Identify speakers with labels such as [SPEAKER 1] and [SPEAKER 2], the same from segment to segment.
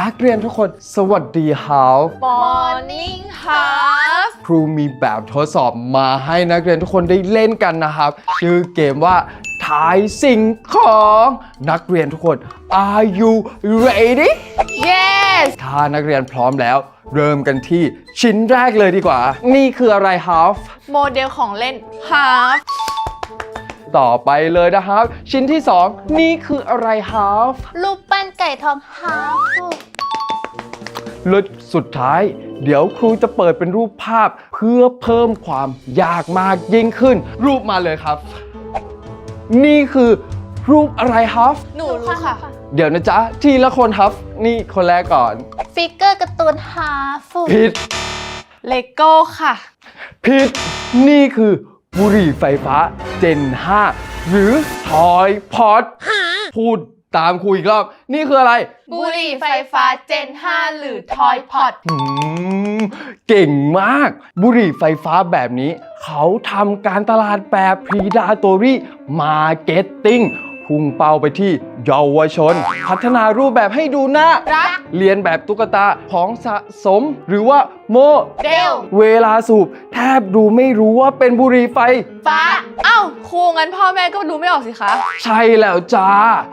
[SPEAKER 1] นักเรียนทุกคน สวัสดีครับ
[SPEAKER 2] Morning Half
[SPEAKER 1] ครูมีแบบทดสอบมาให้นักเรียนทุกคนได้เล่นกันนะครับ ชื่อเกมว่าทายสิ่งของนักเรียนทุกคน Are you ready
[SPEAKER 2] Yes
[SPEAKER 1] ถ้านักเรียนพร้อมแล้ว เริ่มกันที่ชิ้นแรกเลยดีกว่า นี่คืออะไรครับ
[SPEAKER 2] โมเดลของเล่น Half
[SPEAKER 1] ต่อไปเลยนะครับ ชิ้นที่ 2 นี่คืออะไรครับ
[SPEAKER 3] รูปปั้นไก่ทองฮาฟู
[SPEAKER 1] และสุดท้าย เดี๋ยวครูจะเปิดเป็นรูปภาพเพื่อเพิ่มความยากมากยิ่งขึ้น รูปมาเลยครับ นี่คือรูปอะไรครับ
[SPEAKER 2] หนูรู้ค่ะ
[SPEAKER 1] เดี๋ยวนะจ๊ะ ทีละคนครับ นี่คนแรกก่อน
[SPEAKER 3] ฟิกเกอร์การ์ตูนฮาฟู
[SPEAKER 1] ผิด
[SPEAKER 2] เลโก้ค่ะ
[SPEAKER 1] ผิดนี่คือ บุหรี่ไฟฟ้าเจน 5 หรือทอยพอดพูดตามครูอีกรอบ นี่คืออะไร
[SPEAKER 2] บุหรี่ไฟฟ้า Gen 5หรือ Toy Pot
[SPEAKER 1] อืมเก่งมาก บุหรี่ไฟฟ้าแบบนี้ เขาทำการตลาดแบบ predatory marketing พุ่งเป้าไปที่เยาวชน พัฒนารูปแบบให้ดูน่า
[SPEAKER 2] รัก
[SPEAKER 1] เรียนแบบตุ๊กตาของสะสม หรือว่าโม
[SPEAKER 2] เดล
[SPEAKER 1] เวลาสูบ แทบดูไม่รู้ว่าเป็นบุหรี่ไฟ
[SPEAKER 2] ฟ้า เอ้าครูงั้นพ่อแม่ก็ดูไม่ออกสิคะ
[SPEAKER 1] ใช่แล้วจ้า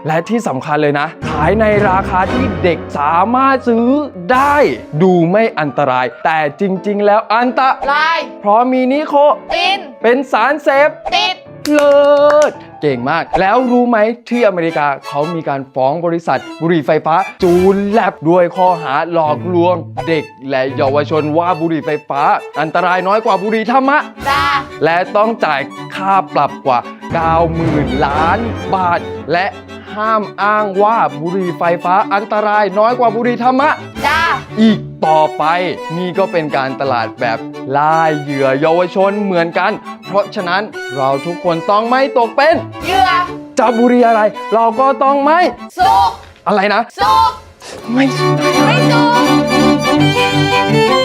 [SPEAKER 1] และที่สำคัญเลยนะ ขายในราคาที่เด็กสามารถซื้อได้ ดูไม่อันตราย แต่จริง ๆ แล้วอันต
[SPEAKER 2] ลาย
[SPEAKER 1] เพราะมีนิโค
[SPEAKER 2] ติน
[SPEAKER 1] เป็นสารเสพ
[SPEAKER 2] ติด
[SPEAKER 1] เลิศเก่งมาก แล้วรู้ไหมที่อเมริกาเขามีการฟ้องบริษัท บุหรี่ไฟฟ้า จูนแลบด้วยข้อหาหลอกลวงเด็ก และเยาวชนว่าบุหรี่ไฟฟ้า อันตรายน้อยกว่าบุหรี่ธรรมะ
[SPEAKER 2] ดา
[SPEAKER 1] และต้องจ่ายค่าปรับกว่า 90,000 ล้านบาท และห้ามอ้างว่าบุหรี่ไฟฟ้าอันตรายน้อยกว่าบุหรี่ธรรมะ
[SPEAKER 2] ดา
[SPEAKER 1] อีกต่อไปนี่ก็เป็นการตลาดแบบ ล่เหยื่อเยาวชนเหมือนกัน เพราะฉะนั้นเราทุกคนต้องไม่ตกเป็น
[SPEAKER 2] เหยื่อ
[SPEAKER 1] จับบุรีอะไร เราก็ต้องไม่
[SPEAKER 2] สุก
[SPEAKER 1] อะไรนะ
[SPEAKER 2] สุก
[SPEAKER 1] ไม่
[SPEAKER 2] ไม่สุก